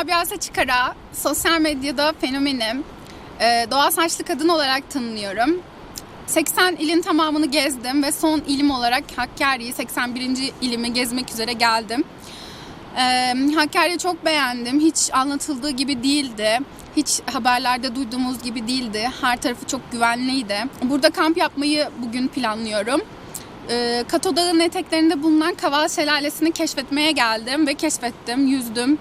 Rabia Saçıkara, sosyal medyada fenomenim. Ee, Doğa saçlı kadın olarak tanınıyorum. 80 ilin tamamını gezdim ve son ilim olarak Hakkari'yi 81. ilimi gezmek üzere geldim. Ee, Hakkari'yi çok beğendim. Hiç anlatıldığı gibi değildi. Hiç haberlerde duyduğumuz gibi değildi. Her tarafı çok güvenliydi. Burada kamp yapmayı bugün planlıyorum. Ee, Kato Dağı'nın eteklerinde bulunan Kaval Şelalesi'ni keşfetmeye geldim ve keşfettim, yüzdüm.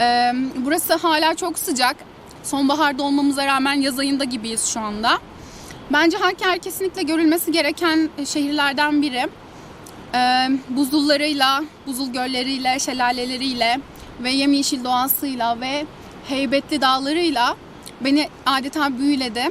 Ee, burası hala çok sıcak. Sonbaharda olmamıza rağmen yaz ayında gibiyiz şu anda. Bence Hakkari kesinlikle görülmesi gereken şehirlerden biri. Ee, buzullarıyla, buzul gölleriyle, şelaleleriyle ve yemyeşil doğasıyla ve heybetli dağlarıyla beni adeta büyüledi.